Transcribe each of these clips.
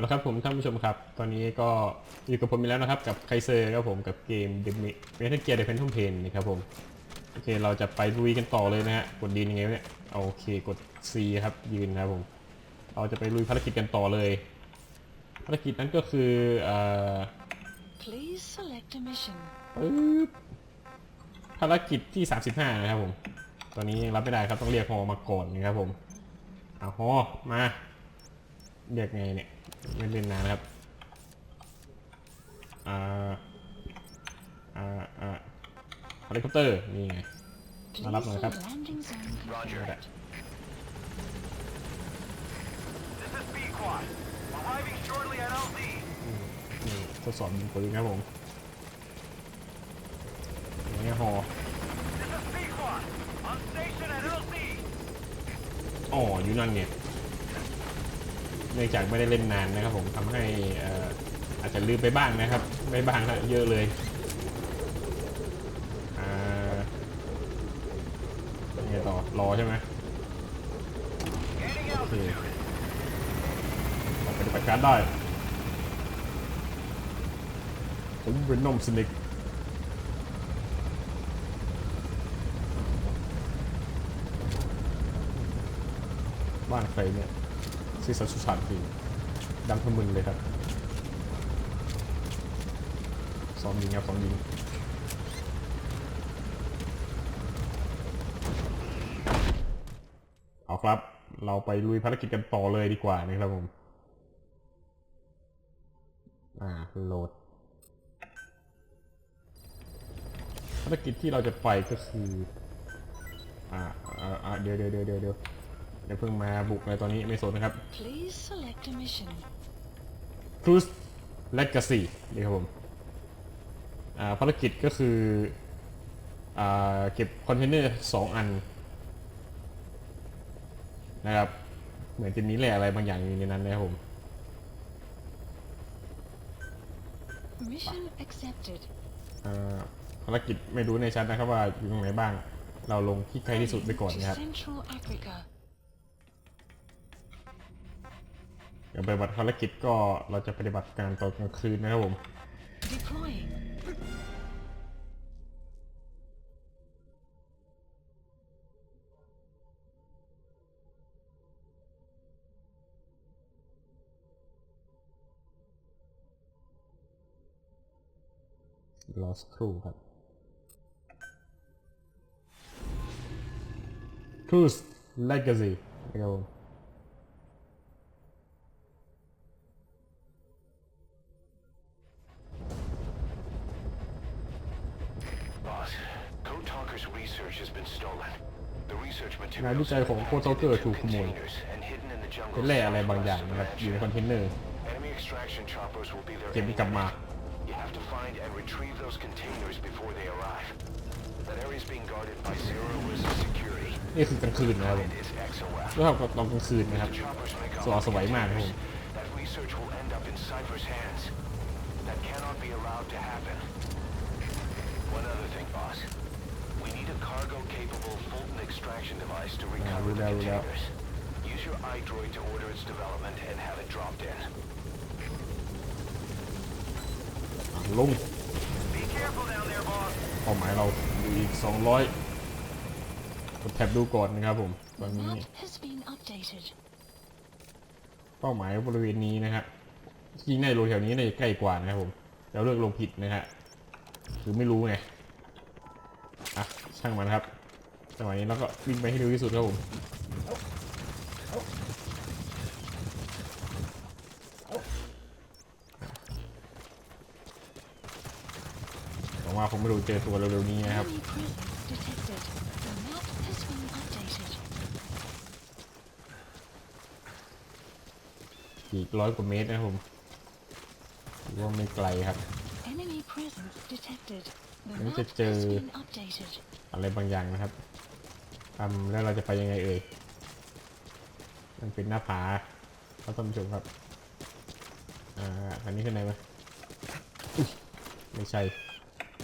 เอาละครับผมท่านผู้ชมครับ ตอนนี้ก็อยู่กับผมอีกแล้วนะครับกับไคเซอร์ครับผมกับเกม The Metal Gear The Phantom Pain นะครับผมโอเคเราจะไปลุยกันต่อเลยนะฮะกดดียังไงวะเนี่ยเอาโอเคกด C ครับยืนนะครับผมเราจะไปลุยภารกิจกันต่อเลย ภารกิจนั้นก็คือเอ่อ Please select a mission. ปึ๊บภารกิจที่ 35 นะครับผม ตอนนี้ยังรับไม่ได้ครับต้องเรียกฮอมาก่อนนะครับผมเอาฮอมาเรียกไงเนี่ย ไม่เล่นนานนะครับ อ่า อ่า อ่าเฮลิคอปเตอร์ นี่ไง Please Malap na, Kap. the landing zone. Roger. Okay. This is B-Quad. Arriving shortly at LZ. นี่ทดสอบยิงปืนนะครับผมนี่ฮอ This is B-Quad. On station at LZ. อ๋อ อยู่นั่นเนี่ย เนื่องจากไม่ได้เล่นนานนะครับผมทำให้เอ่อาจจะลืมไปบ้างนะครับ ไม่บ้างนะเยอะเลยอ่ยังไงต่อรอใช่ไหมโอเคออกปฏิบัติการได้ผมเป็นนมสนิกบ้านใครเนี่ย ซีซันสุสานทีดังทะมึนเลยครับซ้อมยิงครับซ้อมยิงเอาครับ เราไปลุยภารกิจกันต่อเลยดีกว่านะครับผม อ่าโหลดภารกิจที่เราจะไปก็คือ อ่าอ่าอ่าเดี๋ยวเดี๋ยวเดี๋ยวเดี๋ยว เดี๋ยวเดี๋ยวเพิ่งมาบุกเลยตอนนี้ไม่สนนะครับ Please select a mission. Cruise Legacy นี่ครับผมอ่าภารกิจก็คืออ่าเก็บคอนเทนเนอร์สองอันนะครับ เหมือนจะมีแร่อะไรบางอย่างอยู่ในนั้นนะครับผม Mission accepted. อ่าภารกิจไม่รู้ในชัดนะครับว่าอยู่ตรงไหนบ้าง เราลงที่ใกล้ที่สุดไปก่อน To นะครับ ปฏิบัติภารกิจก็เราจะปฏิบัติการตอนกลางคืนนะครับผม Deploying. Lost Crew ครับ Cruise Legacy นะครับผม งานวิจัยของโคโซเกอร์ถูกขโมยเป็นแร่อะไรบางอย่างนะครับอยู่ในคอนเทนเนอร์เก็บมักลับมา นี่คือกลางคืนนะครับผมก็ทตอนกลางคืนนะครับสว่างสวยมากครับผม We need a cargo-capable Fulton extraction device to recover the without- without- containers. Use your iDroid to order its development and have it dropped in. อะลง Be careful down there, boss. เป้าหมายเราอยู่อีก 200กดแท็บดูก่อนนะครับผมต The อนนี้ map has been updated. เป้าหมายบริเวณนี้นะครับยิงในโลแถวนี้น่าจะใกล้กว่านะครับผมเราเลือกลงผิดนะฮะหรือไม่รู้ไงอะ ช่างมันครับจังหวะนี้เราก็วิ่งไปให้เร็วที่สุดครับผมหวังว่าผมไม่รู้เจอตัวเร็วๆนี้นะครับ Enemy presence detected. The map has been updated. อีกร้อยกว่าเมตรนะครับผมถือว่าไม่ไกลครับ Enemy presence detected. The Những map อะไรบางอย่างนะครับทำแล้วเราจะไปยังไงเอ่ย มันเป็นหน้าผาครับท่านผู้ชมครับ อ่า อันนี้ขึ้นไหนไหมไม่ใช่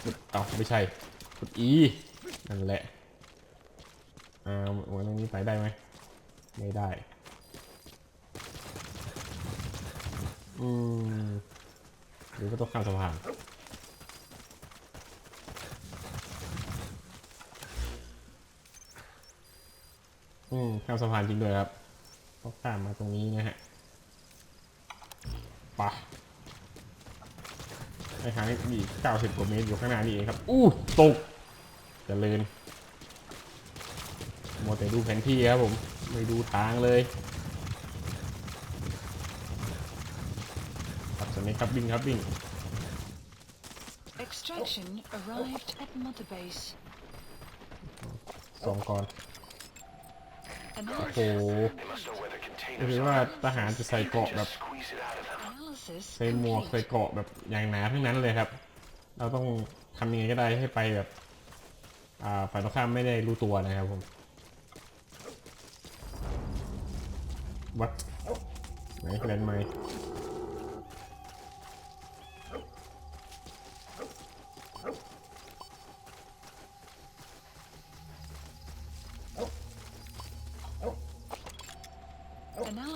กดเอาไม่ใช่กด E นั่นแหละ อ่าหัวตรงนี้ไปได้ไหม ไม่ได้ อืมหรือว่าต้องข้ามสะพาน อืมข้ามสะพานจริงด้วยครับต้องข้ามมาตรงนี้นะฮะไปะไอ้ทางนี้มีเก้าสิบกว่าเมตรอยู่ข้างหน้านี่เองครับ อู้ตกเจะเลินมัวแต่ดูแผนที่ครับผม ไม่ดูทางเลยครับสวัสดีครับวิ่งครับวิ่ง Extraction arrived at Mother Base. สองก่อน Analysis, โอ้โหคือว่าทหารจะใส่เกราะแบบใส่หมวกใส่เกราะแบบอย่างหนาทั้งนั้นเลยครับ เราต้องทำยังไงก็ได้ให้ไปแบบอ่าฝ่ายตรงข้ามไม่ได้รู้ตัวนะครับผมวัดไหนแลนด์ไมค์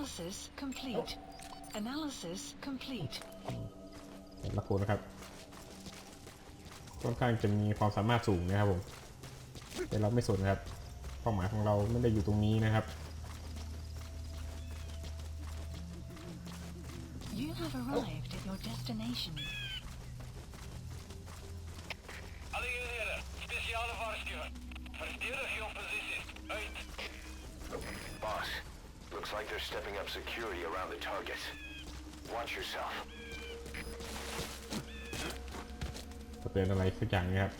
Analysis complete. Analysis complete. แต่ละคนนะครับค่อนข้างจะมีความสามารถสูงนะครับผม แต่เราไม่สนนะครับเป้าหมายของเราไม่ได้อยู่ตรงนี้นะครับ You have arrived at your destination. Alle eenheden, speciale waarschuwing. Verdedig jouw positie. Uit. Boss, looks like they're stepping up security around the targets. Watch yourself. จะเตือนอะไรสักอย่างนะครับ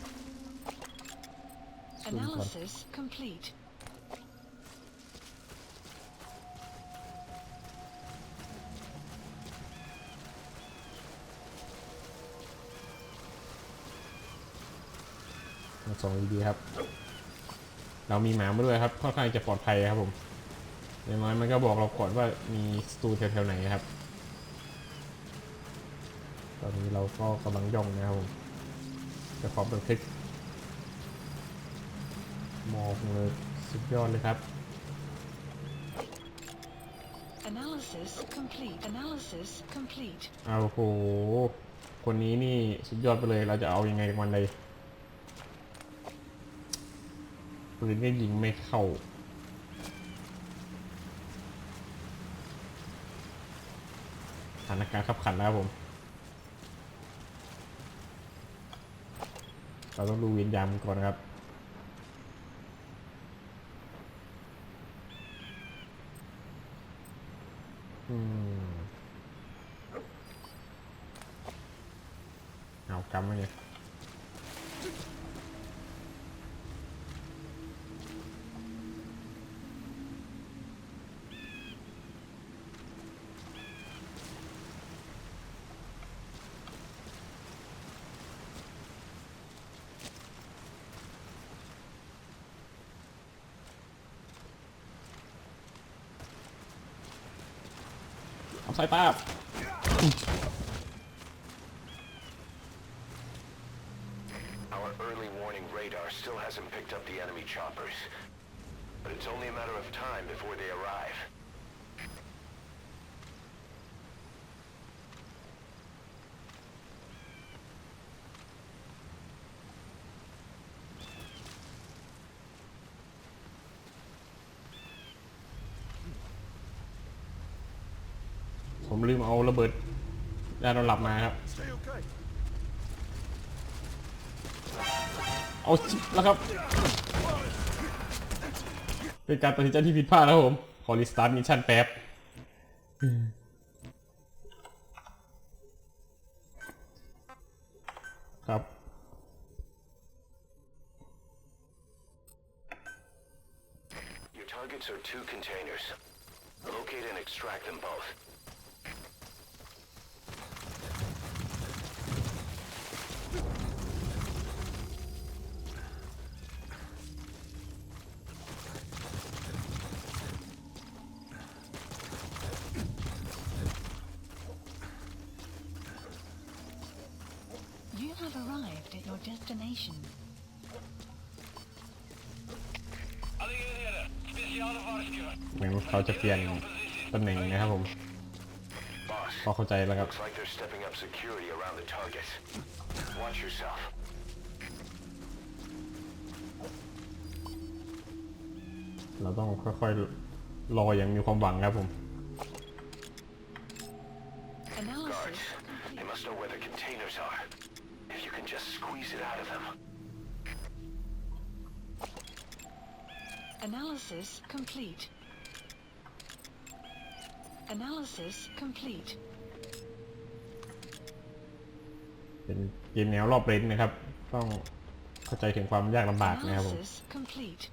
Analysis complete. มาส่งดีๆครับ เรามีหมามาด้วยครับค่อนข้างจะปลอดภัยครับผม อย่างน้อยมันก็บอกเราก่อนว่ามีสตูแถวๆไหนครับ ตอนนี้เราก็กำลังย่องนะครับผมจะขอบันทึกมองเลยสุดยอดเลยครับ Analysis complete. Analysis complete. เอาโห คนนี้นี่สุดยอดไปเลย เราจะเอายังไงกับมันเลยปืนก็ยิงไม่เข้า สถานการณ์ขับขั นะครับผม เราต้องดูเวียนยามก่อนครับ อืม เอากำมาเนี่ย I'll type out. Our early warning radar still hasn't picked up the enemy choppers. But it's only a matter of time before they arrive. ลืมเอาระเบิดยาเราหลับมาครับ เอาแล้วครับ เป็นการตัดสินใจที่ผิดพลาดนะผม ขอรีสตาร์ทมิชชั่นแป๊บครับ Your targets are two containers. Locate and extract them both. You have arrived at your destination. Alle eenheden, speciale waarschuwing. เหมือนเขาจะเปลี่ยนตำแหน่งนะครับผม Boss, พอเข้าใจแล้วครับ Looks like they're stepping up security around the target. Watch yourself. เราต้องค่อยๆรออย่างมีความหวังครับผม Analysis Guards, they complete. must know where the containers are. If you can just squeeze it out of them. Analysis complete. Analysis complete. เป็นเกมแนวรอบเลนนะครับ ต้องเข้าใจถึงความยากลำบากนะครับผม Analysis complete.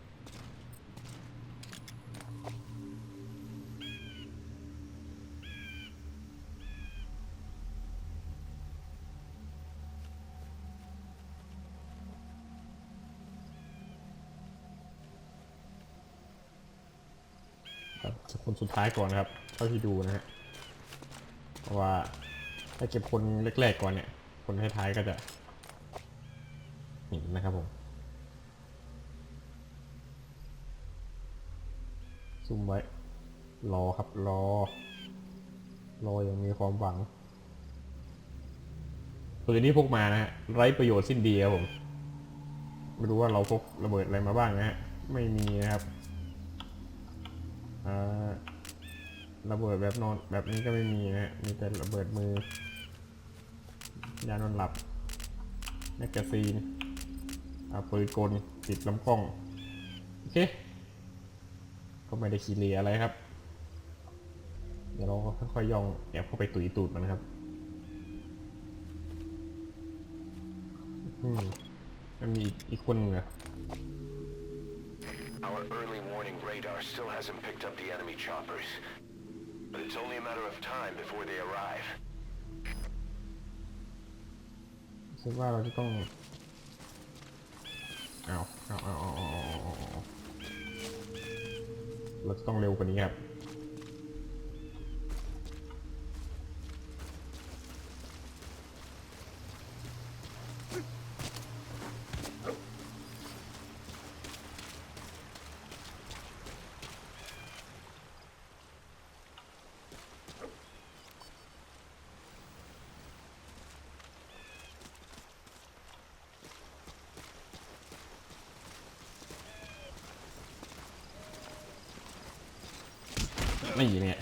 คนสุดท้ายก่อนนะครับเท่าที่ดูนะฮะเพราะว่าถ้าเก็บคนแรกๆก่อนเนี่ย คนท้ายๆก็จะหนีนะครับผมซุ่มไว้ รอครับรอ รออย่างมีความหวังปืนที่พกมานะฮะไร้ประโยชน์สิ้นดีครับผมไม่รู้ว่าเราพกระเบิดอะไรมาบ้างนะฮะไม่มีนะครับ ระเบิดแบบนอนแบบนี้ก็ไม่มีนะฮะมีแต่ระเบิดมือ ยานอนหลับแมกกาซีนอ่าปืนกลติดลำกล้อง โอเค ก็ไม่ได้ขีเหร่อะไรครับ เดี๋ยวเราก็ค่อยๆย่องแอบเข้าไปตุยตูดมันนะครับอืมมันมีอีกคนหนึ่งเหรอ Our early warning radar still hasn't picked up the enemy choppers. But it's only a matter of time before they arrive. Segura, de como. Ow, ow, ow, ow, ow, ow. เราจะต้องเร็วกว่านี้ครับ นี่เนี่ย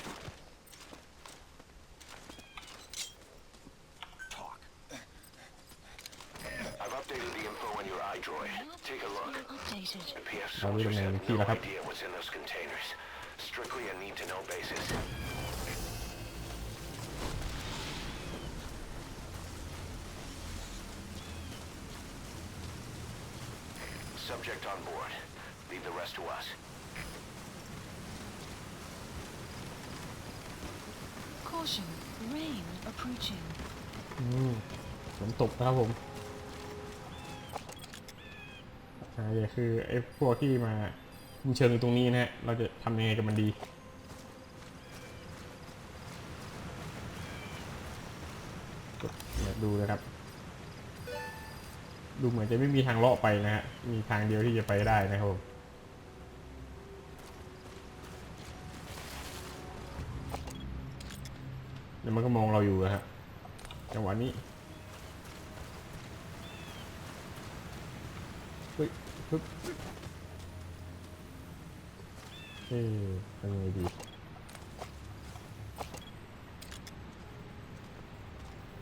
I've updated the info on your iDroid. Not Take a look. still updated. The PF Well, we don't soldiers know have the key, no like, idea what's in those containers. Strictly a need-to-know basis. Caution. Rain approaching. อืมฝนตกนะครับผมอ่าอย่าคือไอ้พวกที่มาคุมเชิงอยู่ตรงนี้นะฮะ เราจะทำยังไงกับมันดีเนี่ยดูนะครับ ดูเหมือนจะไม่มีทางเลาะไปนะฮะ มีทางเดียวที่จะไปได้นะครับผม เดี๋ยวมันก็มองเราอยู่นะฮะจังหวะนี้เฮ้ยปึ๊บเอ๊ะทำยังไงดี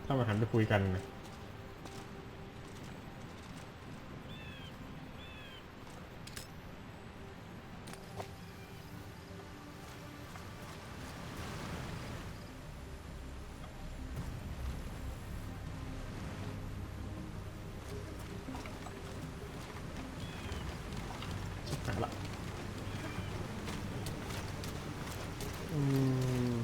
ถ้ามาหันไปคุยกันนะ ละอืม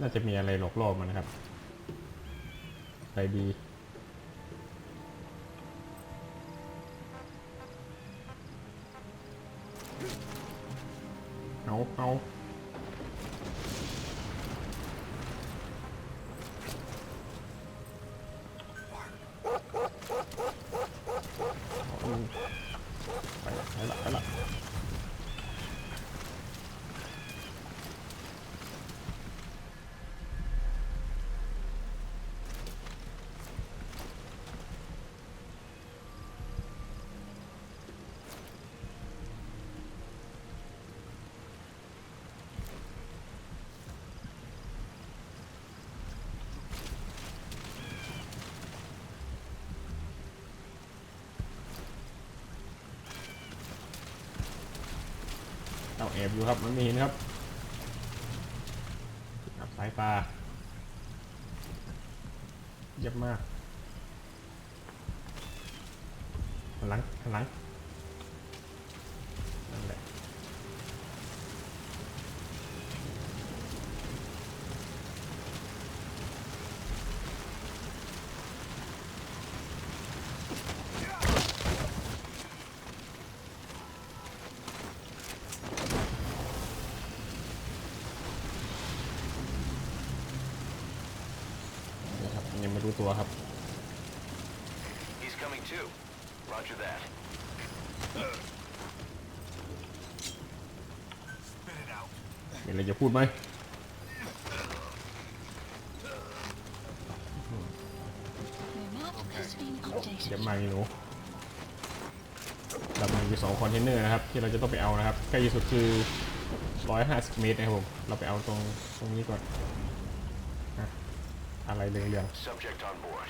น่าจะมีอะไรหลอกล่อมันนะครับไปดี แอบอยู่ครับมันไม่เห็นครับอับสายตาเยี่ยมมากหันหลังหันหลังนั่นแหละ นี่ครับยังไม่รู้ ตัวครับ He's coming too. Roger that. มีอะไรจะพูดไหม The map has been เดี๋ยว updated. มาอีหนูเรามีอยู่สองคอนเทนเนอร์นะครับ ที่เราจะต้องไปเอานะครับใกล้ที่สุดคือ 150 เมตรนะครับผม เราไปเอาตรงตรงนี้ก่อนอะ อะไรเหลือง Subject on board.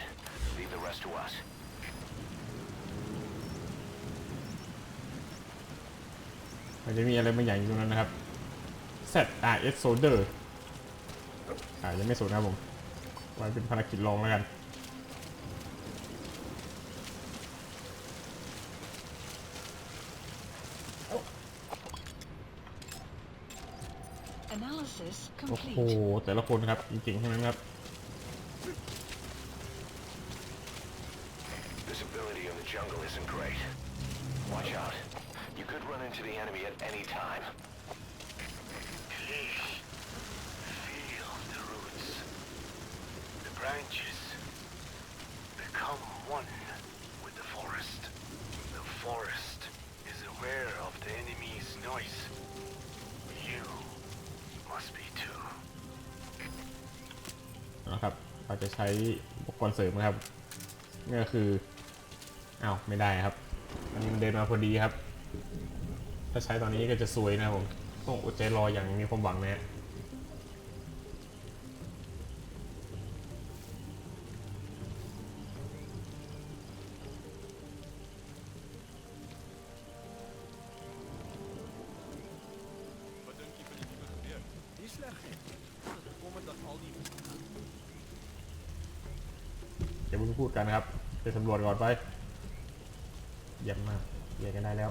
Leave the rest to us. ๆมันจะมีอะไรบางอย่างอยู่ตรงนั้นนะครับ ZRS Soldier อ่ายังไม่สุดนะครับผมไว้เป็นภารกิจรองแล้วกัน Analysis โอ้โห complete. แต่ละคนครับจริงๆทั้งนั้นครับ นะครับ เราจะใช้อุปกรณ์เสริมนะครับนี่ก็คืออ้าวไม่ได้ครับ อันนี้มันเดินมาพอดีครับ ถ้าใช้ตอนนี้ก็จะซวยนะครับผมต้องอดใจรออย่างมีความหวังนะฮะ สำรวจก่อนไปเยี่ยมมากเยี่ยกันได้แล้ว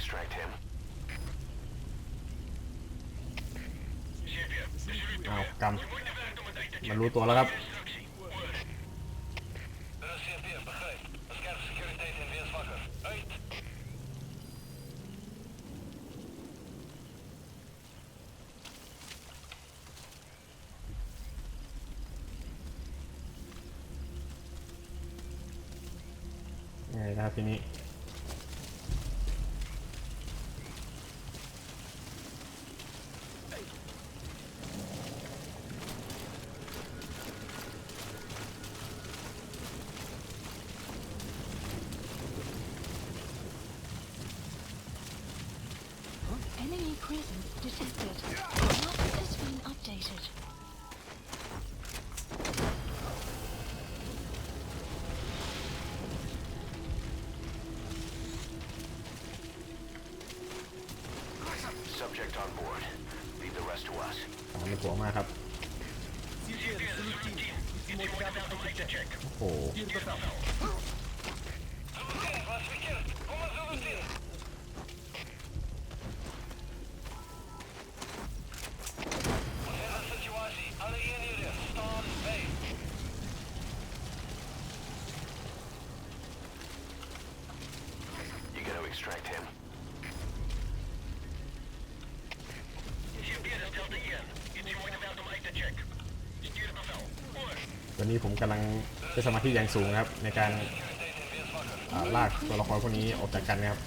You gotta extract him. อ้ากำมมันรู้ตัวแล้วครับ 'Subject on board. Leave the rest to us. ตามไปหัวมากครับ CFD, โอ้โห Zometeen, ตอนนี้ผมกำลังใช้สมาธิอย่างสูงนะครับ ในการลากตัวละครพวกนี้ออกจากกันนะครับ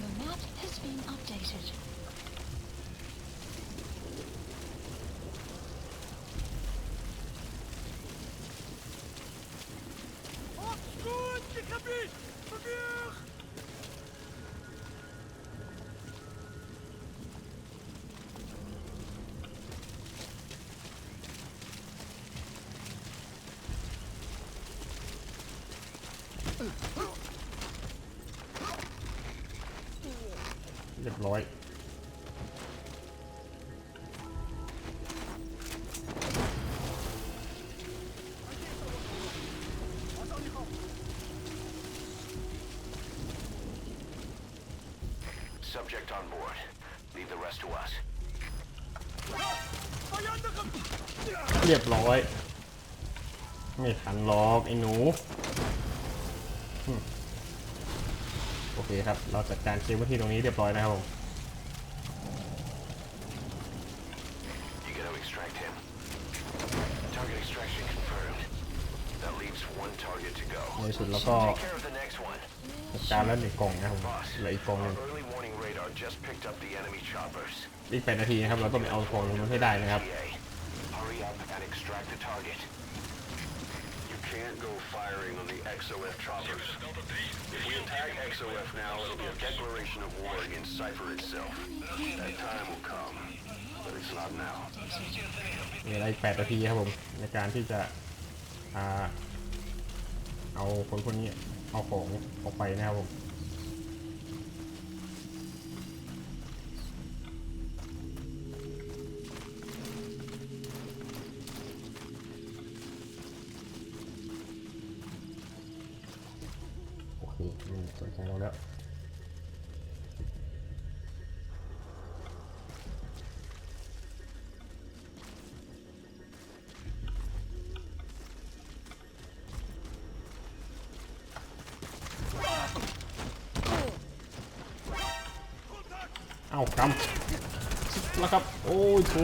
Subject on board. Leave the rest to us. เรียบร้อย ไม่ทันหรอกไอ้หนูอืมโอเคครับ เราจัดการเคลียร์พื้นที่ตรงนี้เรียบร้อยนะครับผม You gotta extract him. Target extraction confirmed. That leaves one target to go. ในที่สุดแล้วก็ Take care of the next one. จัดการแล้วหนึ่งกล่องนะครับผม Boss, เหลืออีกกล่องหนึ่ง our early อีกแปดนาทีนะครับ เราต้องไปเอากล่องนั้นให้ได้นะครับ TA, hurry up and extract the target. You can't go firing on the XOF choppers. If we attack XOF now, it'll be a declaration of war against Cypher itself. That time will come, but it's not now. มีเวลาอีกแปดนาทีครับผม ในการที่จะอ่าเอาคนคนนี้เอาของออกไปนะครับผม เราแล้วเอากำแล้วครับ โอ้ยโถ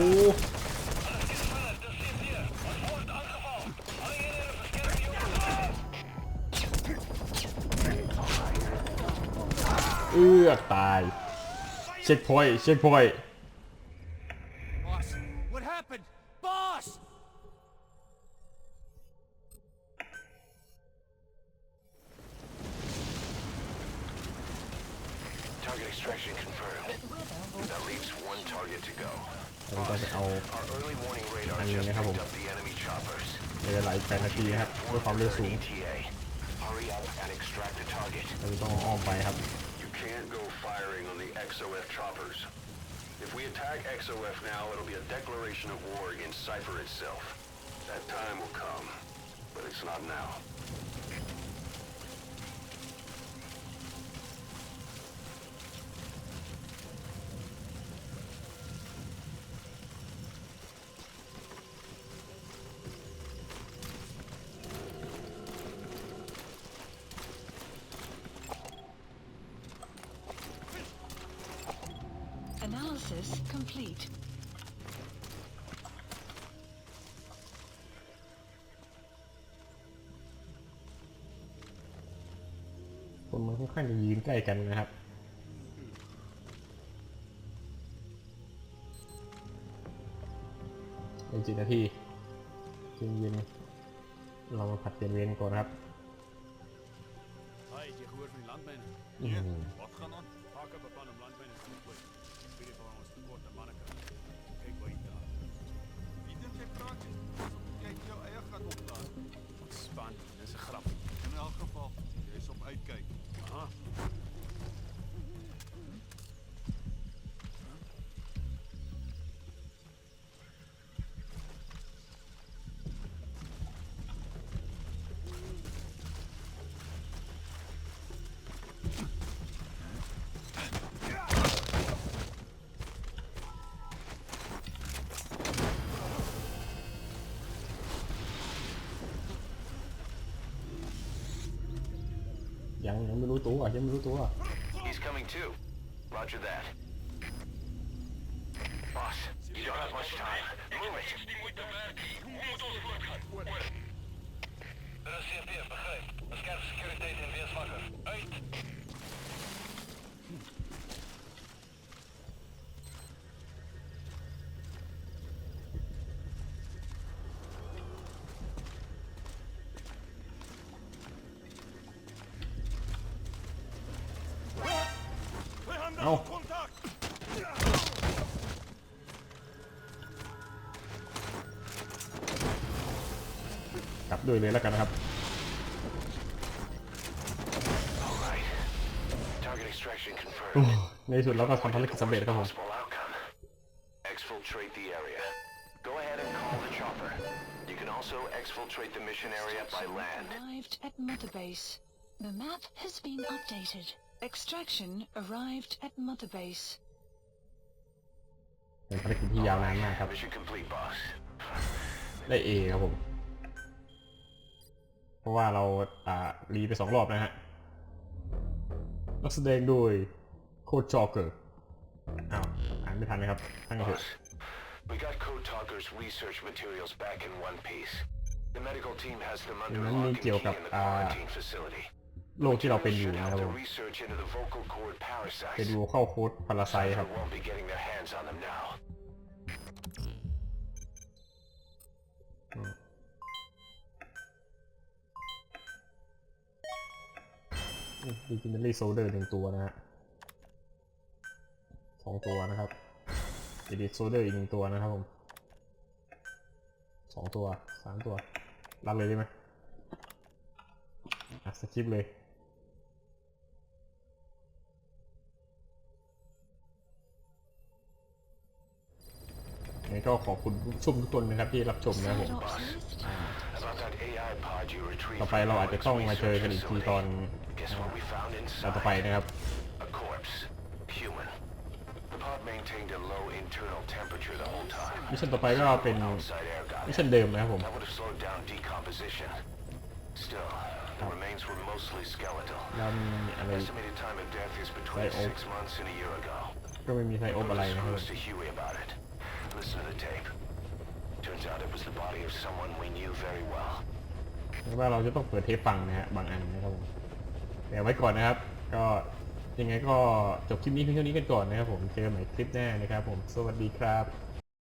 เอือกตาย เช็คพอยต์เช็คพอยต์ of war against Cypher itself. That time will come, but it's not now. Analysis complete. ใกล้กันนะครับ เป็นจิตนาทีจริงยินเรามาผัดเปลี่ยนเวรก่อนครับ ยังยังไม่รู้ตัวยังไม่รู้ตัว He's coming too. Roger that. ด้วยเลยแล้วกันนะครับ All right. Target extraction โอ้ confirmed. ในที่สุดเราก็ทำภารกิจสำเร็จครับผม Possible outcome. Exfiltrate the area. Go ahead and call the chopper. You can also exfiltrate the mission area by land. Arrived at Mother Base. The map has been updated. Extraction arrived at Mother Base. เป็นภารกิจที่ยาวนานมากครับ Mission complete, boss. ได้เอครับผม เพราะว่าเราอ่ารีไปสองรอบนะฮะ นักแสดงโดยโคดจอเกอร์อ้าวอ่านไม่ทันนะครับทั้งเถอะ Boss, we got Code Talker's research materials back in one piece. The medical team has them under นั้น lock มี and เกี่ยว key กับ in the อ่า quarantine facility. โรคที่เราเป็นอยู่ Should นะครับ help ผ the ม research into the vocal cord เป็น parasites. วัวเข้าโค้ดพาราไซครับ ดิจิ n น l ี่โซเดอร์หนึ่งตัวนะฮะสองตัวนะครับอีดิโซเดอร์อีกหนึ่งตัวนะครับผมสองตัวสามตัว รัดเลยได้ไหมอะสกิปเลยยังไงก็ขอบคุณผู้ชมทุกคนนะครับที่รับชมนะครับผม ต่อไปเราอาจจะต้องมาเจอกันอีกทีตอน Guess what we found ตอนต่อไป inside? นะครับ A corpse. Human. The pod maintained a low internal temperature the whole time. มิชชั่นต่อไปก็เป็น Outside air got มิช in. ชั่นเดิมนะครับผม That would have slowed down decomposition. Still, the remains were mostly skeletal. แล้วมีอะไร Estimated time of death is between Right, oh. six months and a year ago. ก็ไม่มีไซโอบอะไร Wrote นะครับ Turns out it was the body of someone we knew very well. ว่าเราจะต้องเปิดเทปฟังนะฮะบางอันนะครับผมเดี๋ยวไว้ก่อนนะครับ ก็ยังไงก็จบคลิปนี้เพียงเท่านี้กันก่อนนะครับผมเจอกันใหม่คลิปหน้านะครับผมสวัสดีครับ